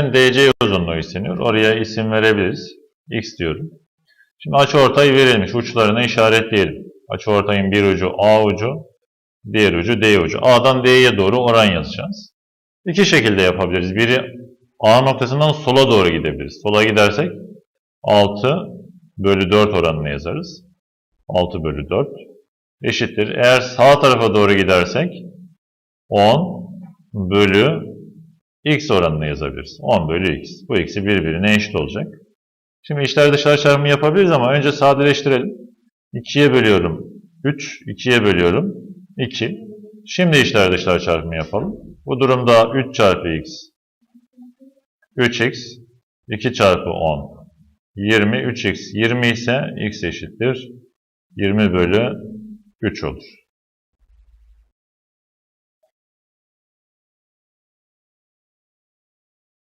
DC uzunluğu isteniyor. Oraya isim verebiliriz. X diyorum. Şimdi açıortay verilmiş. Uçlarını işaretleyelim. Açıortayın bir ucu A ucu, diğer ucu D ucu. A'dan D'ye doğru oran yazacağız. İki şekilde yapabiliriz. Biri A noktasından sola doğru gidebiliriz. Sola gidersek 6 bölü 4 oranını yazarız. 6 bölü 4 eşittir. Eğer sağ tarafa doğru gidersek 10 bölü x oranını yazabiliriz. 10 bölü x. Bu ikisi birbirine eşit olacak. Şimdi içler dışlar çarpımı yapabiliriz ama önce sadeleştirelim. 2'ye bölüyorum 3, 2'ye bölüyorum 2. Şimdi içler dışlar çarpımı yapalım. Bu durumda 3 çarpı x 3x 2 çarpı 10 20 3x 20 ise x eşittir 20 bölü 3 olur.